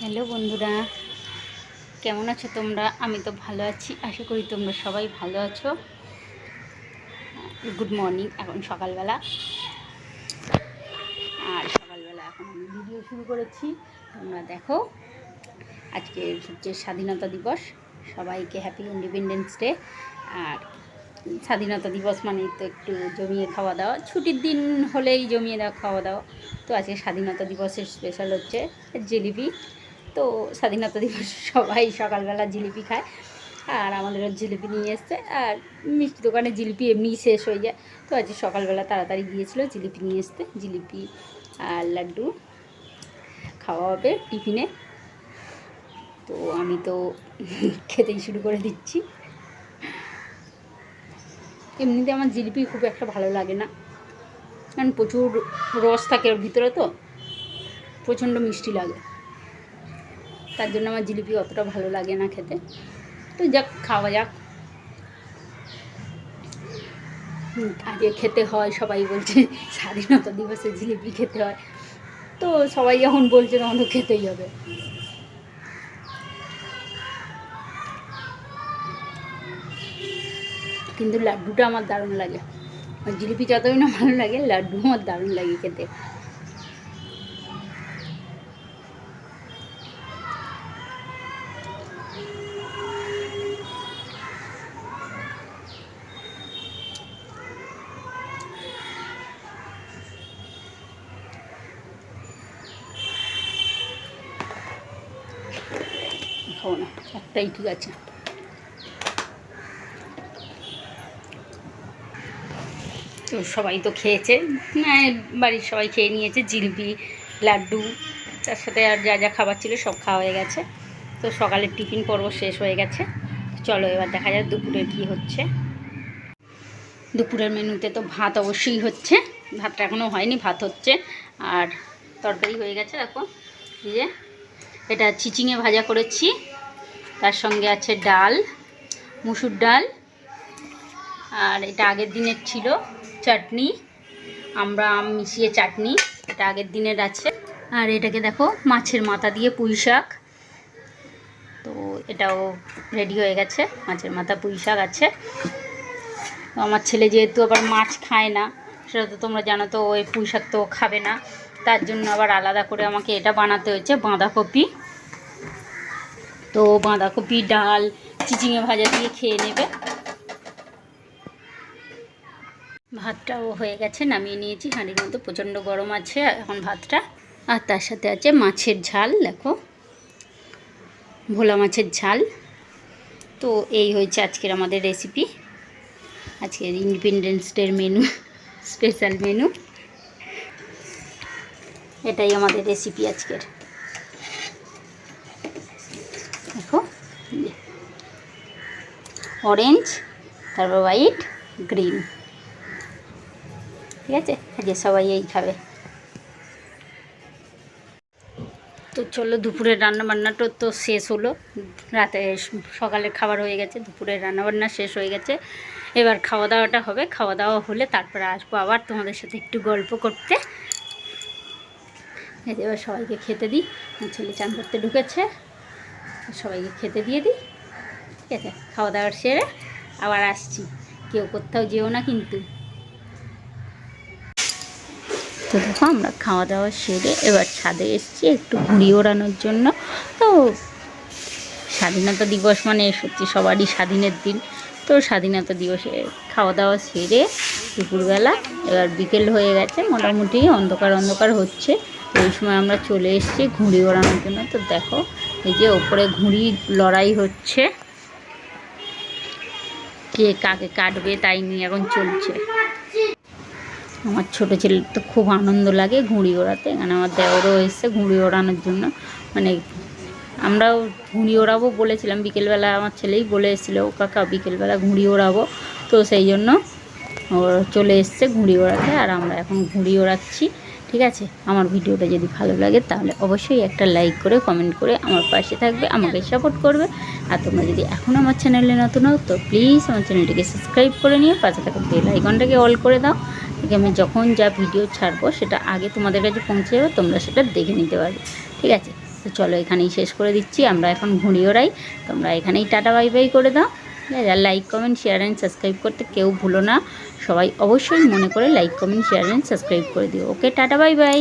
Hello বন্ধুরা, কেমন আছো তোমরা? আমি তো ভালো আছি, আশা করি তোমরা সবাই ভালো আছো। গুড মর্নিং, এখন সকালবেলা। আর সকালবেলা এখন আমি ভিডিও শুরু করেছি। তোমরা দেখো, আজকে হচ্ছে স্বাধীনতা দিবস, সবাইকে হ্যাপি ইন্ডিপেন্ডেন্স ডে আর স্বাধীনতা দিবস মানেই তো একটু জমিয়ে খাওয়া দাওয়া। ছুটির দিন হলেই জমিয়ে দেওয়া, খাওয়া দাওয়া। তো আজকে স্বাধীনতা দিবসের স্পেশাল হচ্ছে জিলিপি তো স্বাধীনতা দিবস সবাই সকালবেলা জিলিপি খায়, আর আমাদেরও জিলিপি নিয়ে এসছে, আর মিষ্টি দোকানে জিলিপি এমনি শেষ হয়ে যায়। তো আজকে সকালবেলা তাড়াতাড়ি গিয়েছিল জিলিপি নিয়ে আসতে জিলিপি আর লাড্ডু খাওয়া হবে টিফিনে। তো আমি তো খেতেই শুরু করে দিচ্ছি। এমনিতে আমার জিলিপি খুব একটা ভালো লাগে না, কারণ প্রচুর রস থাকে ওর ভিতরে তো, প্রচণ্ড মিষ্টি লাগে। তার জন্য আমার জিলিপি অতটা ভালো লাগে না খেতে। তো যাক, খাওয়া যাক। আগে খেতে হয়, সবাই বলছে স্বাধীনতা দিবসে জিলিপি খেতে হয়। তো সবাই যখন বলছে তখন তো খেতেই হবে। কিন্তু লাড্ডুটা আমার দারুণ লাগে। জিলিপি যতই না ভালো লাগে লাড্ডু আমার দারুণ লাগে খেতে। খাব না, একটাই ঠিক আছে। তো সবাই তো খেয়েছে বাড়ির সবাই খেয়ে নিয়েছে, জিলিপি, লাড্ডু, তার সাথে আর যা যা খাবার ছিল সব খাওয়া হয়ে গেছে। তো সকালের টিফিন পর্ব শেষ হয়ে গেছে। চলো এবার দেখা যাক দুপুরের কী হচ্ছে। দুপুরের মেনুতে তো ভাত অবশ্যই হচ্ছে, ভাতটা এখনও হয়নি, ভাত হচ্ছে। আর তরকারি হয়ে গেছে এই যে, এটা চিচিঙে ভাজা করেছি। তার সঙ্গে আছে ডাল, মুসুর ডাল, আর এটা আগের দিনের ছিল চাটনি। আমরা আম মিশিয়ে চাটনি, এটা আগের দিনের আছে। আর এটাকে দেখো, মাছের মাথা দিয়ে পুঁই শাক। তো এটাও রেডি হয়ে গেছে, মাছের মাথা পুঁই শাক আছে। তো আমার ছেলে যেহেতু আবার মাছ খায় না, সেটা তো তোমরা জানো তো, ওই পুঁই শাক তো খাবে না। তার জন্য আবার আলাদা করে আমাকে এটা বানাতে হয়েছে বাঁধাকপি। তো বাঁধাকপি ডাল, চিচিঙে ভাজা দিয়ে খেয়ে নেবে। ভাতটাও হয়ে গেছে, নামিয়ে নিয়েছি। হাঁড়ির মধ্যে প্রচণ্ড গরম আছে এখন ভাতটা। আর তার সাথে আছে মাছের ঝাল, দেখো। ভোলা মাছের ঝাল। তো এই হয়েছে আজকের আমাদের রেসিপি আজকের ইন্ডিপেন্ডেন্স ডের মেনু স্পেশাল মেনু এটাই আমাদের রেসিপি আজকের। অরেঞ্জ তারপর হোয়াইট গ্রিন ঠিক আছে? আজকে সবাই এই খাবে। তো চলো দুপুরের রান্নাবান্নাটা তো শেষ হলো। রাতে সকালের খাবার হয়ে গেছে দুপুরের রান্নাবান্না শেষ হয়ে গেছে। এবার খাওয়া দাওয়াটা হবে। খাওয়া দাওয়া হলে তারপরে আসব আবার তোমাদের সাথে একটু গল্প করতে। এবার সবাইকে খেতে দিই। ছেলে চান করতে ঢুকেছে। সবাইকে খেতে দিয়ে দিই। আছে খাওয়া দাওয়ার সেরে আবার আসছি। কেউ কোথাও যেও না কিন্তু। তো দেখো, আমরা খাওয়া দাওয়া সেরে এবার ছাদে এসেছি একটু ঘুড়ি ওড়ানোর জন্য। তো স্বাধীনতা দিবস মানে সত্যি সবারই স্বাধীনের দিন। তো স্বাধীনতা দিবসে খাওয়া দাওয়া সেরে দুপুরবেলা এবার বিকেল হয়ে গেছে, মোটামুটি অন্ধকার অন্ধকার হচ্ছে। ওই সময় আমরা চলে এসেছি ঘুড়ি ওড়ানোর জন্য। তো দেখো, এই যে ওপরে ঘুড়ি লড়াই হচ্ছে। কে কাকে কাটবে তাই নিয়ে এখন চলছে। আমার ছোটো ছেলের তো খুব আনন্দ লাগে ঘুড়ি ওড়াতে এখানে আমার দেওরও এসছে ঘুড়ি ওড়ানোর জন্য। মানে আমরাও ঘুড়ি ওড়াবো বলেছিলাম, বিকেলবেলা আমার ছেলেই বলে এসেছিল, ও কাকা, বিকেলবেলা ঘুড়ি ওড়াবো। তো সেই জন্য ও চলে এসছে ঘুড়ি ওড়াতে, আর আমরা এখন ঘুড়ি ওড়াচ্ছি। ঠিক আছে? আমার ভিডিওটা যদি ভালো লাগে তাহলে অবশ্যই একটা লাইক করে কমেন্ট করে আমার পাশে থাকবে, আমাকে সাপোর্ট করবে। আর তোমরা যদি এখন আমার চ্যানেলে নতুন হও, তো প্লিজ আমার চ্যানেলটিকে সাবস্ক্রাইব করে নিয়ে পাশে থাকা বেল আইকনটাকে অল করে দাও। থেকে আমি যখন যা ভিডিও ছাড়বো, সেটা আগে তোমাদের কাছে পৌঁছে যাবে, তোমরা সেটা দেখে নিতে পারবে। ঠিক আছে? তো চলো এখানেই শেষ করে দিচ্ছি। আমরা এখন ঘুড়ি ওড়াই তোমরা এখানেই টাটা বাই বাই করে দাও। Like comment share and subscribe করতে কেউ ভুলো না। সবাই অবশ্যই মনে করে like comment share and subscribe করে দিও। ওকে টাটা বাই বাই